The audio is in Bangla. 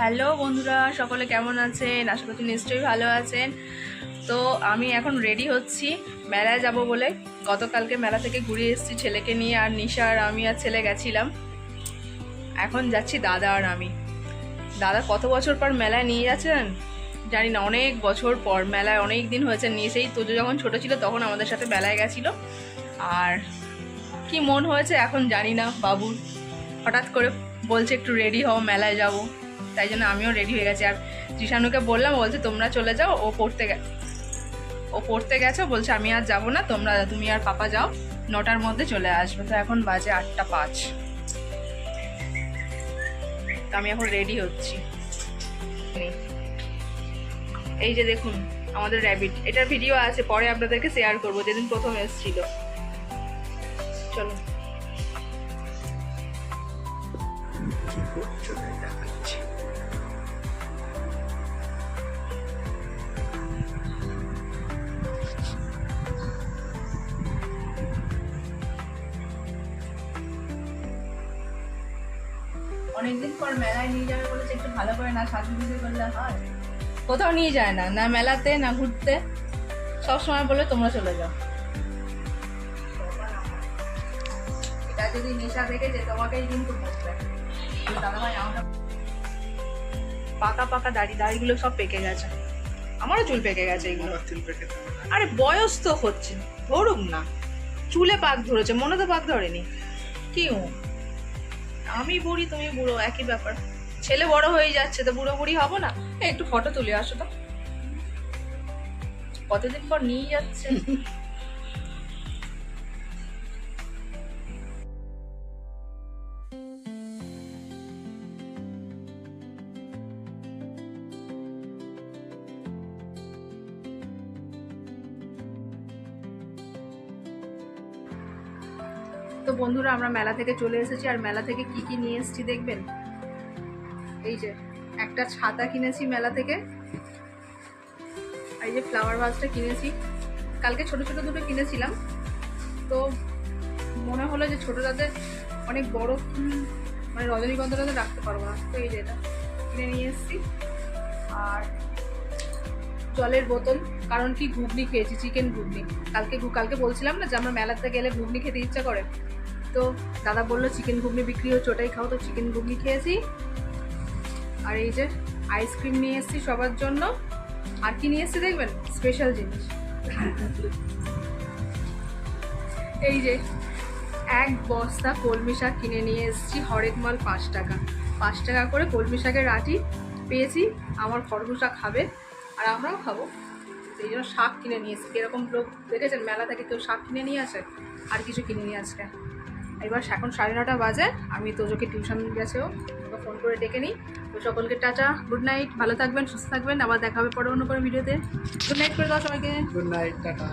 হ্যালো বন্ধুরা, সকলে কেমন আছেন? আশা করছি নিশ্চয়ই ভালো আছেন। তো আমি এখন রেডি হচ্ছি, মেলায় যাব বলে। গতকালকে মেলা থেকে ঘুরে এসেছি ছেলেকে নিয়ে, আর নিশা আর আমি আর ছেলে গেছিলাম। এখন যাচ্ছি দাদা আর আমি। দাদা কত বছর পর মেলায় নিয়ে যাচ্ছেন? জানি না, অনেক বছর পর, মেলায় অনেক দিন হয়েছে। নিয়ে সেই তোজো যখন ছোট ছিল তখন আমাদের সাথে মেলায় গেছিল। আর কি মন হয়েছে এখন জানি না বাবুর হঠাৎ করে বলছে, একটু রেডি হও, মেলায় যাব। তাই জন্য আমিও রেডি হয়ে গেছি। আর জিশানুকে বললাম বলছে, তোমরা চলে যাও, ও পড়তে গে ও পড়তে গেছে, বলছে, আমি আর যাব না, তোমরা, তুমি আর পাপা যাও, নটার মধ্যে চলে আসবে। তো এখন বাজে আটটা পাঁচ। আমি এখন রেডি হচ্ছি। এই যে দেখুন, আমাদের র্যাবিট এটার ভিডিও আছে, পরে আপনাদেরকে শেয়ার করব, যেদিন প্রথম এসেছিল। চলো অনেকদিন পর মেলায় নিয়ে যাবে বলেছে একটু ভালো করে না সাজুগুজু করলে হয়? কোথাও নিয়ে যায় না না মেলাতে না ঘুরতে। সব সময় বলে তোমরা চলে যাও। এটা যদি নেশা দেখেছে তোমাকেই কিন্তু করতে দাদা ভাই আমাকে পাকা পাকা দাড়ি দাড়িগুলো সব পেকে গেছে। আমারও চুল পেকে গেছে এগুলো। আরে বয়স তো হচ্ছে ধরুক না। চুলে পাক ধরেছে মনে তো পাক ধরেনি। কি ও? আমি বুড়ি, তুমি বুড়ো, একই ব্যাপার। ছেলে বড় হয়ে যাচ্ছে, তো বুড়ো বুড়ি হব না? একটু ফটো তুলে আসো তো। কতদিন পর নিয়ে যাচ্ছে? তো বন্ধুরা, আমরা মেলা থেকে চলে এসেছি। আর মেলা থেকে কি কি নিয়ে এসেছি দেখবেন? এই যে, একটা ছাতা কিনেছি মেলা থেকে। এই যে ফ্লাওয়ার ভাসটা কিনেছি। কালকে ছোট ছোট দুটো কিনেছিলাম। তো মনে হলো যে ছোটটাতে অনেক বড় মানে রজনীগন্ধাটাতে রাখতে পারব না। তো এই যে এটা কিনে নিয়ে এসেছি। আর জলের বোতল, কারণ কি ঘুগনি খেয়েছি চিকেন ঘুগনি। কালকে কালকে বলছিলাম না যে আমরা মেলাতে গেলে ঘুগনি খেতে ইচ্ছা করে। তো দাদা বলল চিকেন ঘুগনি বিক্রি হচ্ছে, ওটাই খাও। তো চিকেন ঘুগনি খেয়েছি। আর এই যে আইসক্রিম নিয়ে এসেছি সবার জন্য। আর কি নিয়ে এসেছি দেখবেন? স্পেশাল জিনিস। এই যে এক বস্তা কলমি শাক কিনে নিয়ে এসেছি, হরেক মাল পাঁচ টাকা। পাঁচ টাকা করে কলমি শাকের আটি পেয়েছি, আমার খরগোশা খাবে। আর আমরাও খাব। সেই জন্য শাক কিনে নিয়ে এসেছি। এরকম লোক দেখেছেন? মেলা থেকে কেউ শাক কিনে নিয়ে আসে? আর কিছু কিনে নিয়ে আসে এবার এখন সাড়ে নটা বাজে। আমি তোজোকে টিউশন গেছেও তোকে ফোন করে ডেকে নিই। তো সকলকে টাটা। Good night. ভালো থাকবেন, সুস্থ থাকবেন। আবার দেখা হবে পরে অন্য কোনো ভিডিওতে। গুড নাইট করে দাও সবাইকে। Good night, tata.